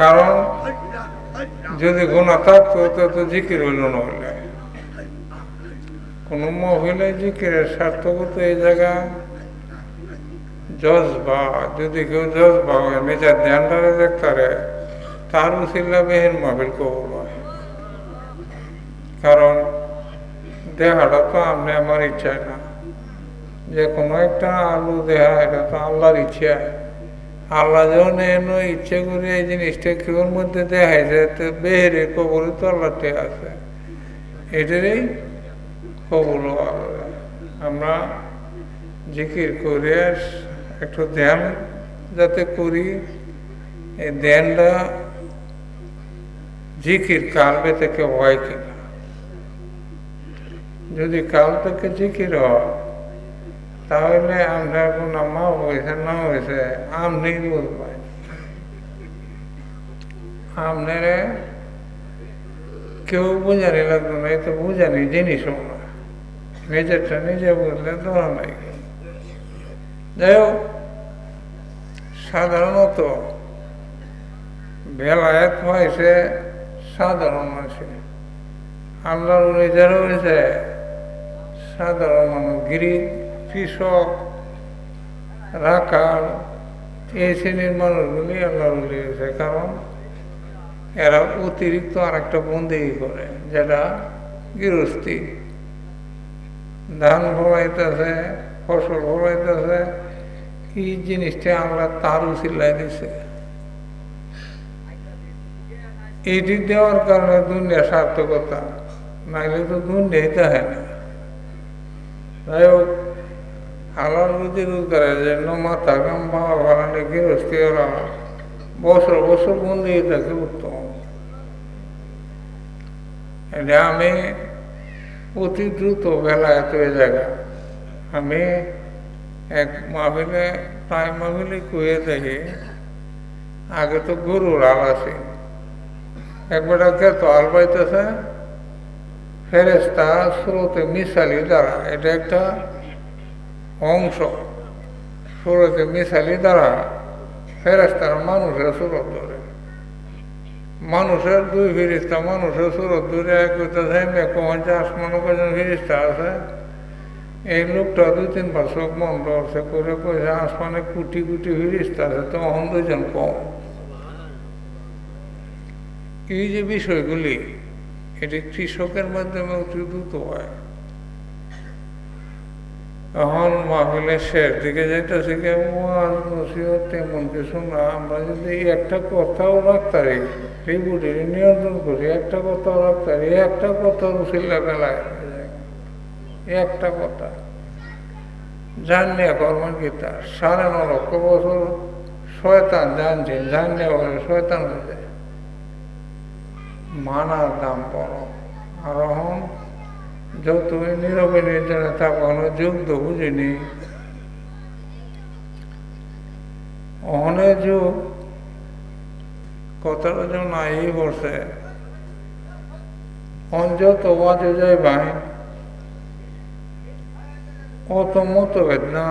কারণ যদি গুণা থাকতো, তো জিকির হইল না হইলে কোন মহিলা জিকিরের সার্থকতা এই জায়গা জজবা, যদি কেউ জজবা হয় নিজের ধ্যানটারে দেখতারে তার উচিল্লা বেহেন মাহফিল কবুল কারণ দেহাটা তো আপনি আমার ইচ্ছায় না। যে কোনো একটা আলু দেহা, এটা তো আল্লাহর ইচ্ছা আল্লাহ যখন এনো ইচ্ছে করে এই জিনিসটা কেউর মধ্যে দেখাইছে, তো বেহেরে কবরে তো আল্লাহতে আছে। এটারই কবল আমরা জিকির করে একটু ধ্যান যাতে করি, এই ধ্যানটা জিকির কালবে থেকে হয় কিনা। যদি কাল থেকে জিকির হয় তাহলে আমরা কোনো মা হয়েছে না হয়েছে আমনি বুঝবেন আপনারে কেউ বোঝানি লাগতো না এ তো বোঝানি জিনিসও না নিজেরটা নিজে বুঝলে ধরা নাই। যাই হোক, সাধারণত বেলায়েত হয়েছে সাধারণ মানুষের আল্লাহর নিজেরও হয়েছে সাধারণ মানুষ গিরি কৃষক রাখাল এই শ্রেণির মানুষগুলি আল্লাহর হয়েছে কারণ এরা অতিরিক্ত আর একটা করে, যেটা গৃহস্থী। ধান ফলাইতেছে, ফসল ফলাইতেছে, এই জিনিসটা আমরা তার উচিল্লাই দিছে এটি দেওয়ার কারণে দুনিয়া সার্থকতা, নাইলে তো দুনিয়াই তাহে না। যাই হোক আলার রুজি রোজগারের জন্য মাথা কাম বাবা বানানে গৃহস্থী ওরা বছর বছর বন্দি থাকে উত্তম এটা আমি অতি দ্রুত বেলায় তো এ জায়গা আমি এক মাহফিলে প্রায় মাহফিলে কুয়ে দেখি আগে তো গরুর আল আছে। একবার তো আল পাইতেছে? ফেরেস্তা স্রোতে মিশালি দ্বারা, এটা একটা অংশ। সুরতে মিশালি দ্বারা ফেরেস্তার মানুষের সুরত ধরে। মানুষের দুই ফিরিস্তা মানুষের সুরত ধরে এক করতেছে আসমানো কজন ফিরিস্তা আছে। এই লোকটা দুই তিনবার চোখ বন্ধ আছে, করে কয়েছে আসমানে কুটি কুটি ফিরিস্তা আছে তো অহম দুজন কম। এই যে বিষয়গুলি, এটি কৃষকের মাধ্যমে অতি দ্রুত হয়। এখন মাহফিলের শেষ দিকে যাইতেছে নসিহত, তেমন কিছু না, আমরা যদি একটা কথাও রাখতারি রিবুটি নিয়ন্ত্রণ করি, একটা কথাও রাখতারি, একটা কথা রসিল্লা বেলায় একটা কথা। জানিয়া কর্ম গীতা, সাড়ে ন লক্ষ বছর শয়তান জানছে জানিয়া বলে শয়তান হয়ে যায়। মানার দাম বড় আর যতই নীরবে নির্জনে থাকানো যুগ তো বুঝিনি। অহনের যুগ কথাটা যেমন আই বসে অঞ্জত বাজে যায় ভাই অত মতভেদ না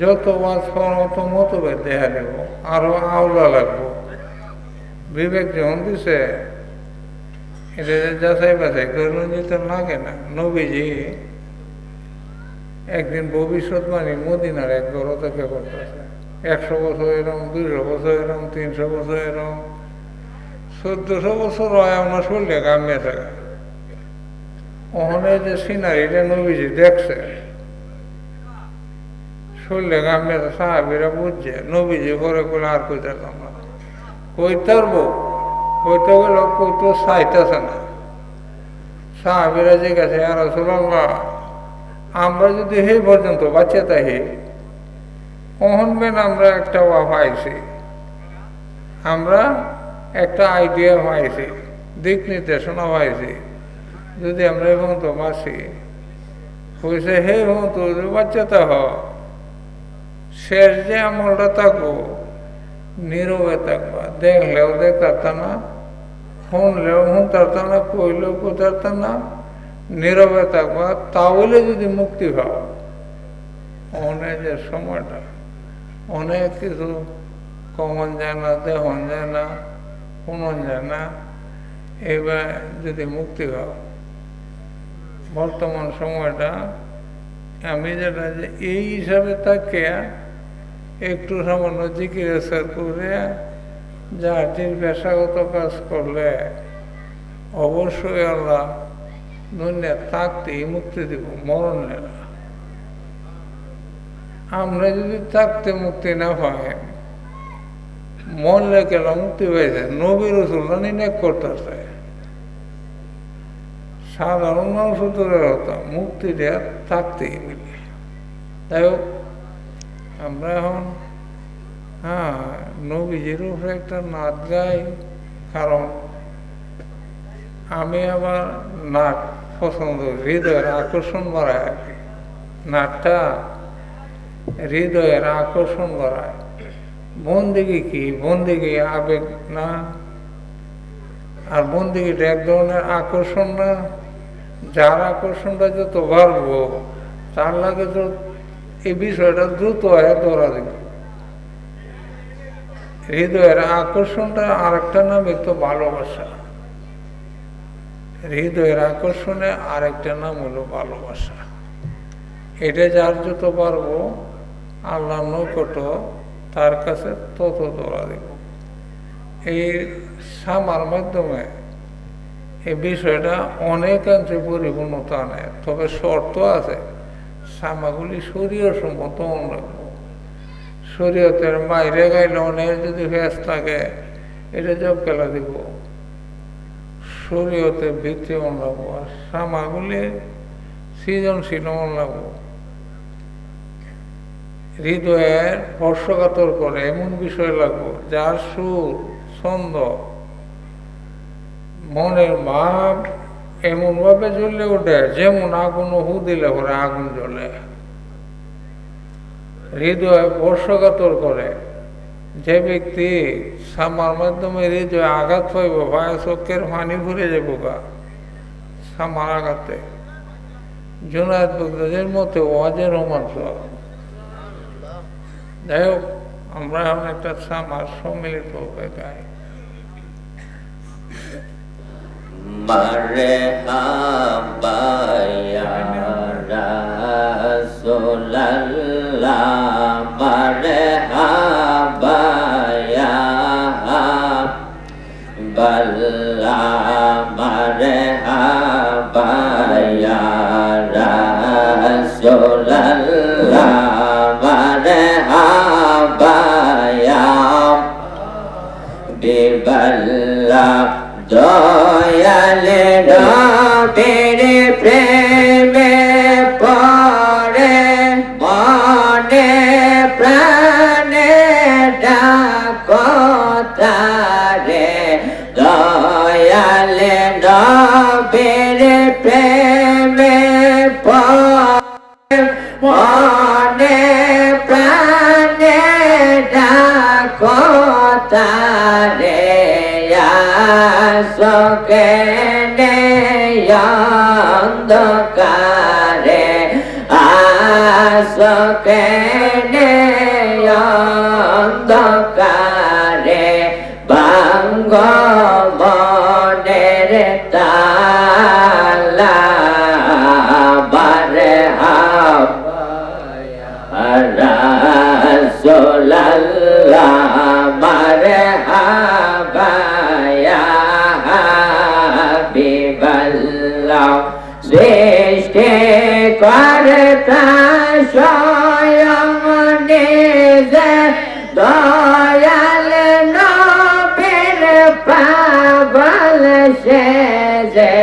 যত বাস অত মতভেদ দেখা দেব আরও আওলা লাগবো। বিবেক যখন দিছে এটা যাচাই বাছাই করে নিতে লাগে না। নবীজি একদিন ভবিষ্যৎবাণী মদিনার এক থেকে করতেছে। একশো বছর এরম, দুইশো বছর এরম, তিনশো বছর এরম, চোদ্দশো বছর হয় আমরা শরীরে গামিয়ে থাকা। ওখানে যে সিনারিটা নবীজি দেখছে শরীরে গামিয়ে সাহাবিরা বুঝছে, নবীজি করে করে আর কইতে না। কইতে পারব কইতে গেলে কইতে চাইতেছে না। সাহাবিরা গেছে আর আমরা যদি হে পর্যন্ত বাচ্চা তাহি অহনবেন আমরা একটা ওয়া পাইছি আমরা একটা আইডিয়া পাইছি, দিক নির্দেশনা পাইছি, যদি আমরা এবং তো বাঁচি হয়েছে হে হো তো বাচ্চাতে হ শেষ যে আমলটা থাকব নীরবে থাকবা দেখলেও দেখতাম না শুনলেও শুনতাম না, কইলেও কোথাতাম না নীরবে থাকবা তাহলে যদি মুক্তি পাও অনে যে সময়টা, অনেক কিছু, কমন যায় না, দেহন যায় না শুনন যায় না, এবার যদি মুক্তি পাও, বর্তমান সময়টা, আমি যেটা যে এই হিসাবে তাকে একটু সামান্য জিজ্ঞাসা করে যে পেশাগত কাজ করলে অবশ্যই আল্লাহ দুনিয়া থাকতেই মুক্তি দিব, মরণ নেই। আমরা যদি থাকতে মুক্তি না পাই, মরলে কেন মুক্তি পাইছে নবীর রসুল্লা নির্ণয় করতেছে। সাধারণ মানুষ কথা মুক্তি দেওয়া থাকতেই মিলে। যাই হোক আমরা এখন হ্যাঁ নবীজির উপরে একটা নাচ গাই, কারণ আমি আমার নাচ পছন্দ, হৃদয়ের আকর্ষণ বাড়ায় আর কি। নাচটা হৃদয়ের আকর্ষণ বাড়ায়। বন্দিগি কি? বন্দিগি আবেগ না? আর বন্দিগিটা এক ধরনের আকর্ষণ না? যার আকর্ষণটা যত বাড়বো, তার লাগে তো এই বিষয়টা দ্রুত হয়ে দেবে হৃদয়ের আকর্ষণটা আরেকটা নাম তো ভালোবাসা। হৃদয়ের আকর্ষণে আরেকটা নাম হলো ভালোবাসা। এটা যার যত পারব আল্লাহ নৈকট তার কাছে তত দৌড়া দেব। এই সামার মাধ্যমে এই বিষয়টা অনেকাংশে পরিপূর্ণতা আনে, তবে শর্ত আছে। সামাগুলি শরীয় সম্মত শরীয়তের বাইরে গাইলে অনেক যদি ফেস থাকে, এটা জব খেলা দিব। শরীয়তে ভিত্তি মন আর সামাগুলি সৃজনশীল মন হৃদয়ের স্পর্শকাতর করে এমন বিষয় লাগবো, যার সুর, ছন্দ, মনের ভাব এমনভাবে জ্বলে ওঠে যেমন আগুন হু দিলে পরে আগুন জ্বলে। হৃদয় স্পর্শকাতর করে। যে ব্যক্তি সামার মাধ্যমে হৃদয়ে আঘাত পাইব ভাই চোখের পানি ভরে যাব গা সামার আঘাতে। জুনায়দ বগদাদের মতে ওয়াজের রোমাঞ্চ যাই হোক, আমরা এখন একটা সামার সম্মিলিত হয়ে গাই bare ha সকে অন্ধকারে আসকে অন্ধকারে বাঙ্গ সৃষ্টি করতা স্বয়ং নিজে দয়াল নবীর পাগল সে যে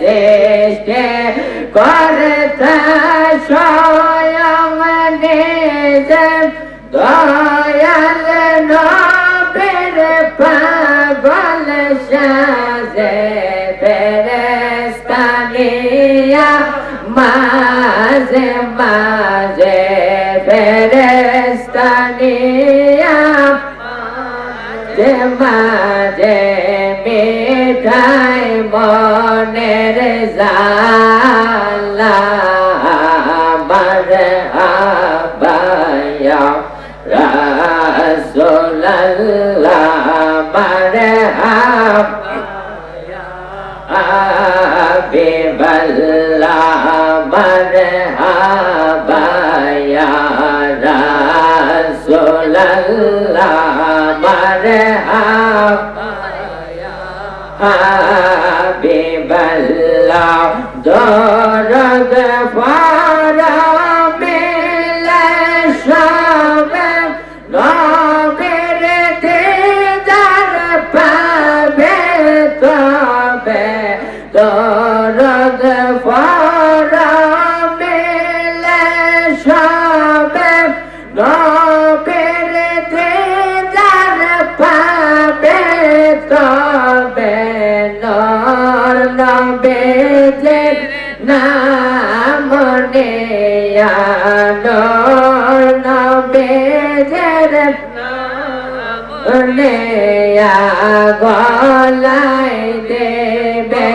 সৃষ্টি করতা স্বয়ং নিজে মাঝে মাঝে ফেরেস্তানিয়া মাঝে মাঝে মিঠাই মনের জালা حبيب الله درد فارا নর নবেজের নাম নেয়া। নর নবেজের নেয়া। গলাই দেবে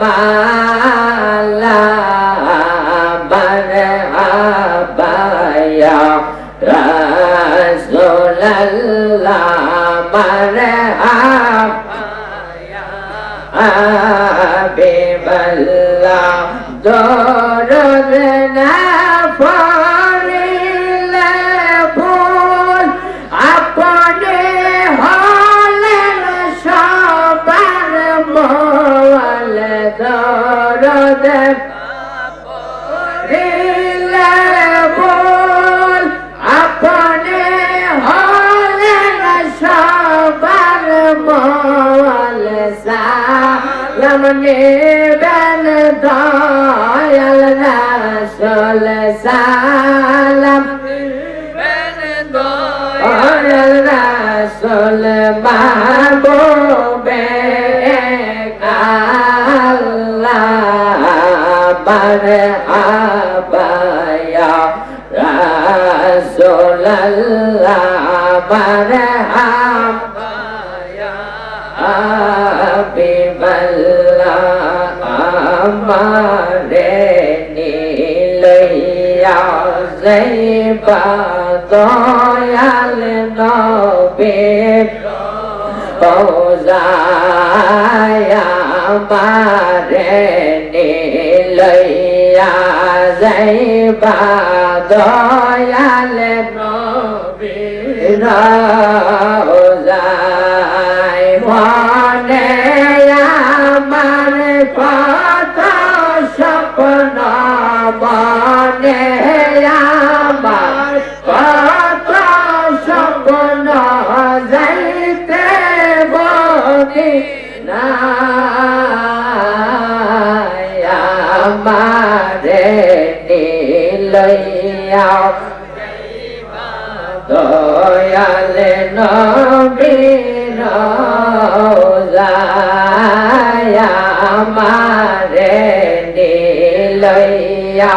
বালা। বার আবায়া রসুল্লাহ মারহাবা। আবিবাল্লা দরদ না সালাম নেবেন দয়াল রাসূল সালাম। দয়াল রাসূল মাহবুবে আল্লাহ মারহাবা ইয়া রাসূলাল্লাহ মারহাবা আমারে নীলইয়া যাইবা দয়াল নবীর পৌজায়া আমারে নীলইয়া যাইবা দয়াল নবীর রোজায় মনে আমার কত দয়াল নবীর যায় আমারে নীলইয়া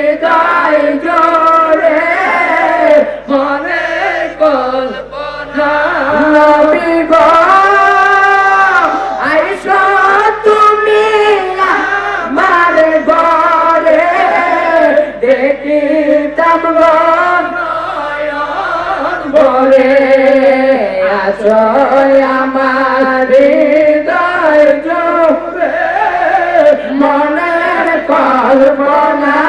বলে আসো আমার হৃদয় মনের কল্পনা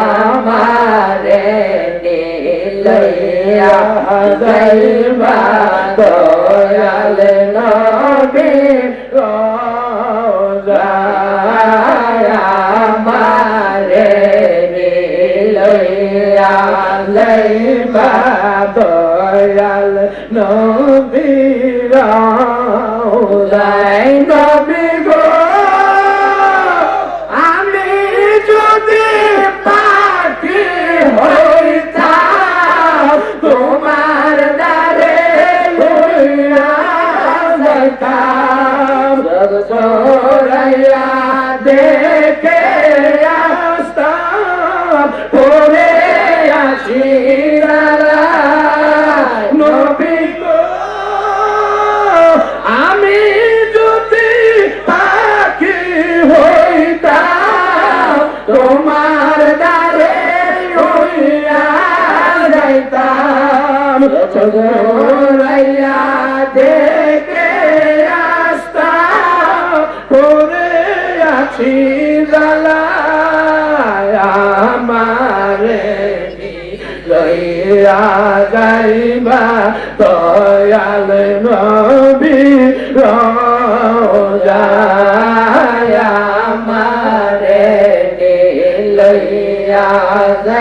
আমারে দয়াল নবী যাইবা দয়াল নবী রোজায় নবী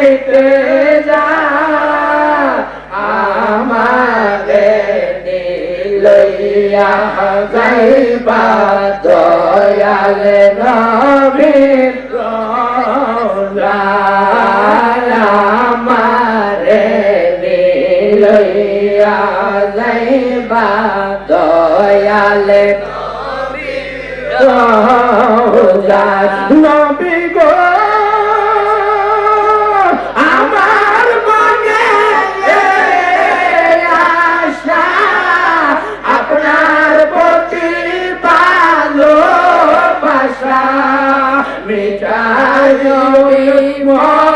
মিটে যা আমাদের লইয়া যাইবা দয়াল নবীর আমারে লইয়া যাইবা দয়াল ভালোবাসা মিটাই মনে